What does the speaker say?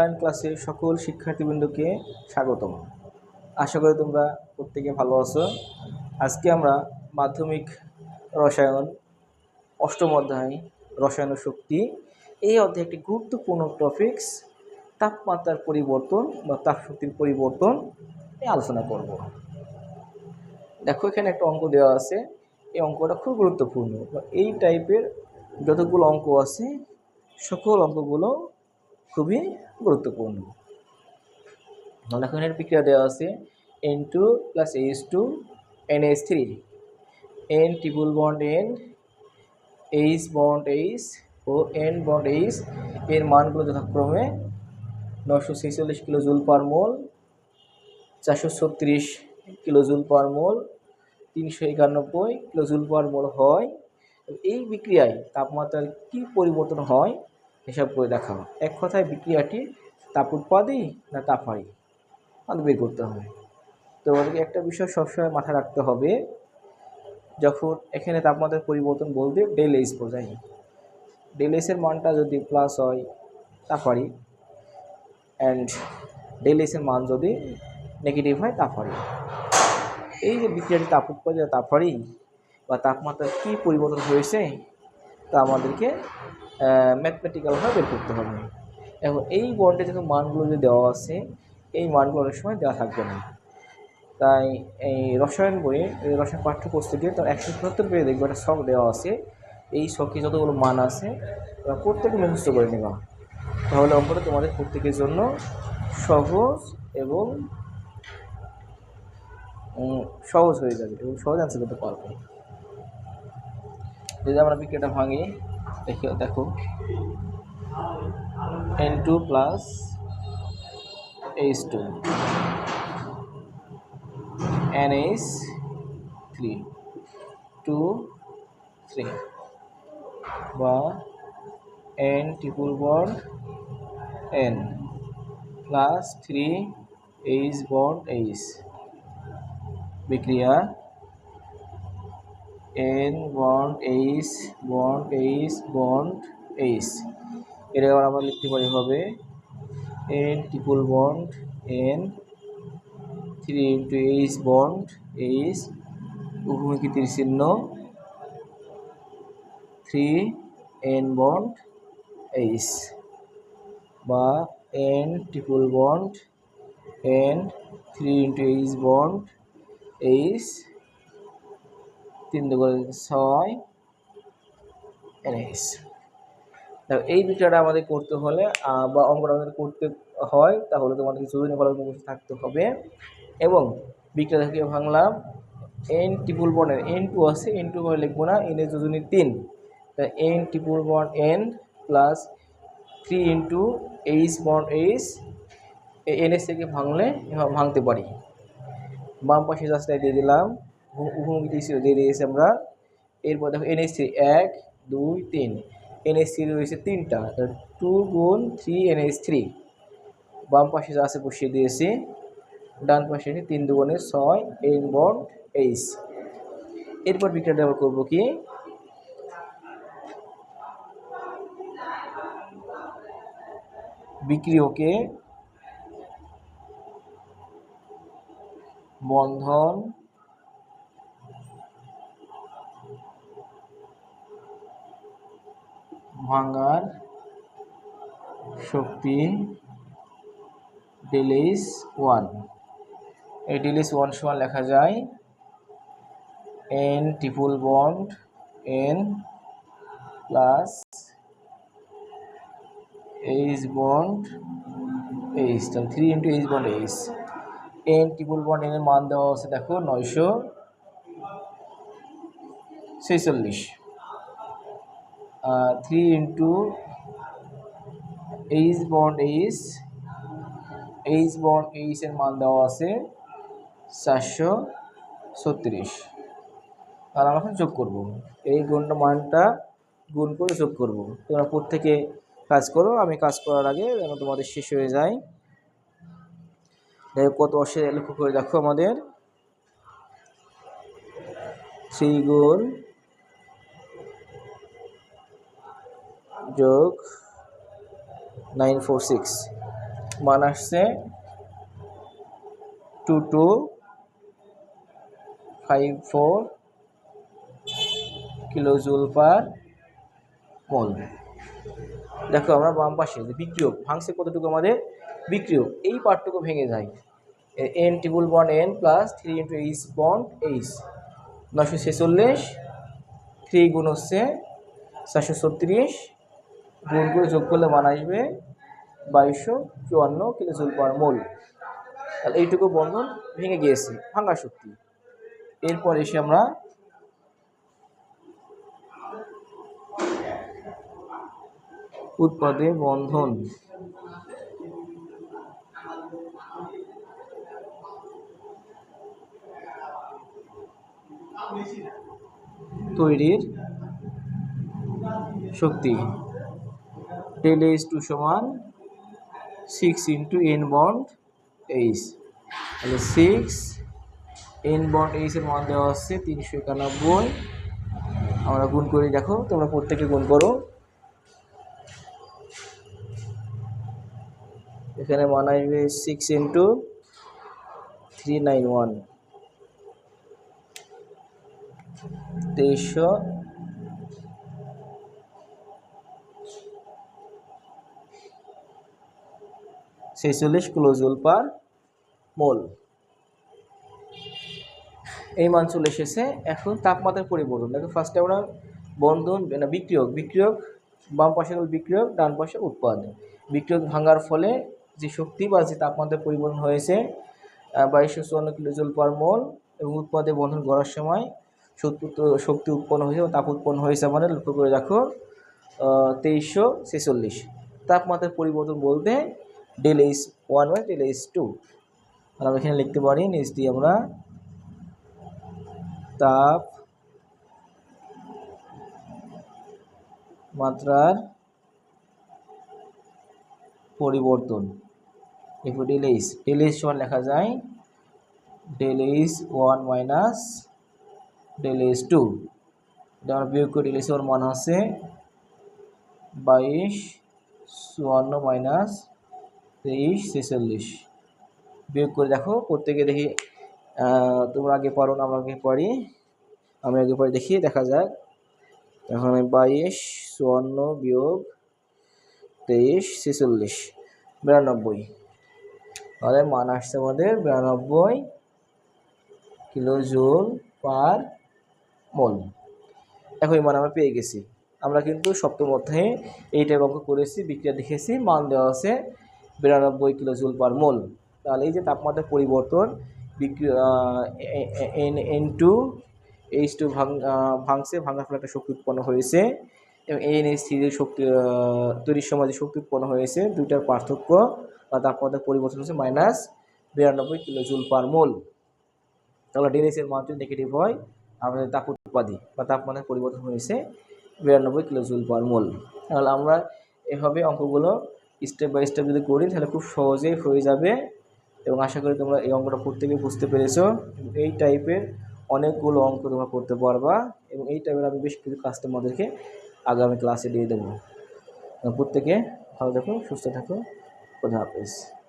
Online ক্লাসে সকল শিক্ষার্থীবৃন্দকে স্বাগতম। আশা করি তোমরা প্রত্যেকে ভালো আছো। আজকে আমরা মাধ্যমিক রসায়ন, অষ্টম অধ্যায়, রসায়ন শক্তি এই অধ্যায়ে একটি গুরুত্বপূর্ণ টপিকস তাপমাত্রার পরিবর্তন বা তাপশক্তির পরিবর্তন আলোচনা করব। দেখো, এখানে একটা অঙ্ক দেওয়া আছে। এই অঙ্কটা খুব গুরুত্বপূর্ণ। এই টাইপের যতগুলো অঙ্ক আছে, সকল অঙ্কগুলো খুবই গুরুত্বপূর্ণ। এখন এর বিক্রিয়া দেওয়া আছে N two plus H two N H three N triple bond N H bond H ও এন বন্ড এইচ এর মানগুলো যথাক্রমে নশো ছেচল্লিশ কিলো জুল পার মোল চারশো ছত্রিশ কিলো জুল পার মোল তিনশো একানব্বই কিলো জুল পার মোল হয়। এই বিক্রিয়ায় তাপমাত্রার কী পরিবর্তন হয়? হিসাব করে দেখা দেখাও। এক কথায় বিক্রিয়াটি তাপ উৎপাদী না তাপ হারি আমাদের বের করতে হবে। তো আমাদেরকে একটা বিষয় সবসময় মাথায় রাখতে হবে, যখন এখানে তাপমাত্রার পরিবর্তন বলতে ডেল এইচ বোঝাই। ডেল এইচের মানটা যদি প্লাস হয় তাপ হারি অ্যান্ড ডেল এইচের মান যদি নেগেটিভ হয় তাপ হারি এই যে বিক্রিয়াটি তাপ উৎপাদী তাপ হারি বা তাপমাত্রার কী পরিবর্তন হয়েছে তা আমাদেরকে ম্যাথমেটিক্যালভাবে বের করতে হবে। এখন এই বন্ডে যেহেতু মানগুলো যে দেওয়া আছে, এই মানগুলো অনেক সময় দেওয়া থাকবে না। তাই এই রসায়ন বইয়ে এই রসায়ন পাঠ্যপুস্তকে তার একশো সত্তর পেয়ে দেখবে একটা শখ দেওয়া আছে। এই শখে যতগুলো মান আছে প্রত্যেকে মুখস্থ করে নেবা। তাহলে অঙ্কটা তোমাদের প্রত্যেকের জন্য সহজ এবং সহজ হয়ে যাবে এবং সহজ অ্যান্সার করতে পারবে। যদি আমরা বিক্রিয়াটা ভাঙি দেখি দেখো N two plus H two N H three two three বা N triple bond N plus three H bond H বিক্রিয়া N bond H bond H bond H এটা আবার আমরা লিখতে পারি হবে N triple bond N three into H bond H উপমুখী চিহ্ন three N bond H বা N triple bond N three into H bond H তিন দুগুণ ছয় দেখো এই বিষয়টা আমাদের করতে হলে বা অঙ্কটা আমাদের করতে হয়, তাহলে তোমাদের যোজনী ফলক মুখস্থ থাকতে হবে। এবং বিক্রিয়া থেকে ভাঙলাম এন ট্রিপুল বন্ডের এন এন টু আছে এন টু করে লিখব না এন এর যোজনী তিন। N triple bond N plus three into H bond H N S থেকে ভাঙলে ভাঙতে পারি। বাম পাশে রাস্তায় দিয়ে দিলাম। উপমুখী দিয়ে দিয়েছি আমরা। এরপর দেখো এনএস থ্রি এক, দুই, তিন। এনএস থ্রি রয়েছে তিনটা। টু গুণ থ্রি এনএস থ্রি বাম পাশে যা বসিয়ে দিয়েছি। ডান পাশে তিন দুগুণে ছয় এন বন এইচ এরপর বিক্রিয়াটা আবার করব কি? বিক্রিয়কে বন্ধন ভাঙার শক্তি ডিলিস ওয়ান। এই ডিলিস ওয়ান সমান লেখা যায় N triple bond N plus H bond H, তাহলে three into H bond H. N triple bond এনের মান দেওয়া আছে, দেখো, নয়শো ছেচল্লিশ। Three into H bond H H bond এইচের মান দেওয়া আছে চারশো ছত্রিশ। আর আমরা এখন যোগ করব। এই গুণটা মানটা গুণ করে যোগ করব। তোমরা প্রত্যেকে কাজ করো, আমি কাজ করার আগে যেন তোমাদের শেষ হয়ে যায়। কত অসে লক্ষ্য করে দেখো আমাদের। থ্রি গুণ যোগ নাইন ফোর সিক্স। মান আসছে two two five four kilo joule per mole. দেখো আমরা বাম পাশে যে বিক্রিয়ক, ভাঙছে কতটুকু আমাদের? বিক্রিয়ক, এই পার্টটুকু ভেঙে যায়। N triple bond N plus three into H bond H নশো ছেচল্লিশ থ্রি গুণ হচ্ছে চারশো ছত্রিশ গুণ করে যোগ করলে মান আসবে বাইশশো চুয়ান্ন কিলো জুল পার মোল। তাহলে এইটুকু বন্ধন ভেঙে গিয়েছে ভাঙা শক্তি। এরপর এসে আমরা উৎপাদে বন্ধন। তৈরির শক্তি। ডেল এইচ টু সমান six into N bond H তাহলে সিক্স এন বন্ড এইচের মান দেওয়া হচ্ছে তিনশো একানব্বই। আমরা গুণ করি, দেখো, তোমরা প্রত্যেকে গুণ করো। এখানে মান আসবে six into three nine one তেইশশো ছেচল্লিশ কিলোজুল পার মোল। এই মান চলে এসেছে। এখন তাপমাত্রার পরিবর্তন। দেখো ফার্স্টে আমরা বন্ধন, না, বিক্রিয়ক। বিক্রিয়ক, বাম পাশে হল বিক্রিয়ক, ডান পাশে উৎপাদন বিক্রিয়ক ভাঙার ফলে যে শক্তি বা যে তাপমাত্রার পরিবর্তন হয়েছে বাইশশো চুয়ান্ন কিলোজুল পার মোল এবং উৎপাদে বন্ধন করার সময় শক্তি উৎপন্ন হয়েছে তাপ উৎপন্ন হয়েছে মানে লক্ষ্য করে দেখো তেইশশো ছেচল্লিশ। তাপমাত্রার পরিবর্তন বলতে del H one by del H two আমরা এখানে লিখতে পারি, নিচ দিয়ে আমরা তাপ মাত্রার পরিবর্তন। এরপর ডেল এইচ ডেল এইচ সমান লেখা যায় del H one minus del H two এটা আমরা বিয়োগ করে ডেল এইচ ওয়ান মান হচ্ছে বাইশ, চুয়ান্ন মাইনাস তেইশ, ছেচল্লিশ। বিয়োগ করে দেখো, প্রত্যেকে দেখি তোমরা আগে পড়ো না আগে পড়ি। আমি আগে পরে দেখি, দেখা যাক। এখন বাইশ, চুয়ান্ন বিয়োগ তেইশ, ছেচল্লিশ, বিরানব্বই। তাহলে মান আসছে আমাদের বিরানব্বই কিলো জুল পার মোল। এখন এই মান আমরা পেয়ে গেছি। আমরা কিন্তু সপ্তম অধ্যায়ে এই টাইপ অঙ্ক করেছি, বিক্রিয়া দেখেছি, মান দেওয়া আছে। বিরানব্বই কিলো জুল পার মোল। তাহলে এই যে তাপমাত্রার পরিবর্তন N N two, H two ভাঙ ভাঙছে, ভাঙার ফলে একটা শক্তি উৎপন্ন হয়েছে। এবং এন, এইচ থ্রির শক্তি তৈরির সময় যে শক্তি উৎপন্ন হয়েছে, দুইটার পার্থক্য বা তাপমাত্রার পরিবর্তন হচ্ছে মাইনাস বিরানব্বই কিলো জুল পার মোল। তাহলে ডেনিসের মান নেগেটিভ হয় আমাদের তাপ উৎপাদী বা তাপমাত্রার পরিবর্তন হয়েছে বিরানব্বই কিলো জুল পার মোল। তাহলে আমরা এভাবে অঙ্কগুলো স্টেপ বাই স্টেপ যদি করি, তাহলে খুব সহজেই হয়ে যাবে। এবং আশা করি তোমরা এই অঙ্কটা প্রত্যেকে বুঝতে পেরেছ। এই টাইপের অনেকগুলো অঙ্ক তোমরা করতে পারবা। এবং এই টাইপের আমি বেশ কিছু কাজ তোমাদেরকে আগামী ক্লাসে দিয়ে দেবো। প্রত্যেকে ভালো থাকো, সুস্থ থাকো। খোদা হাফেজ।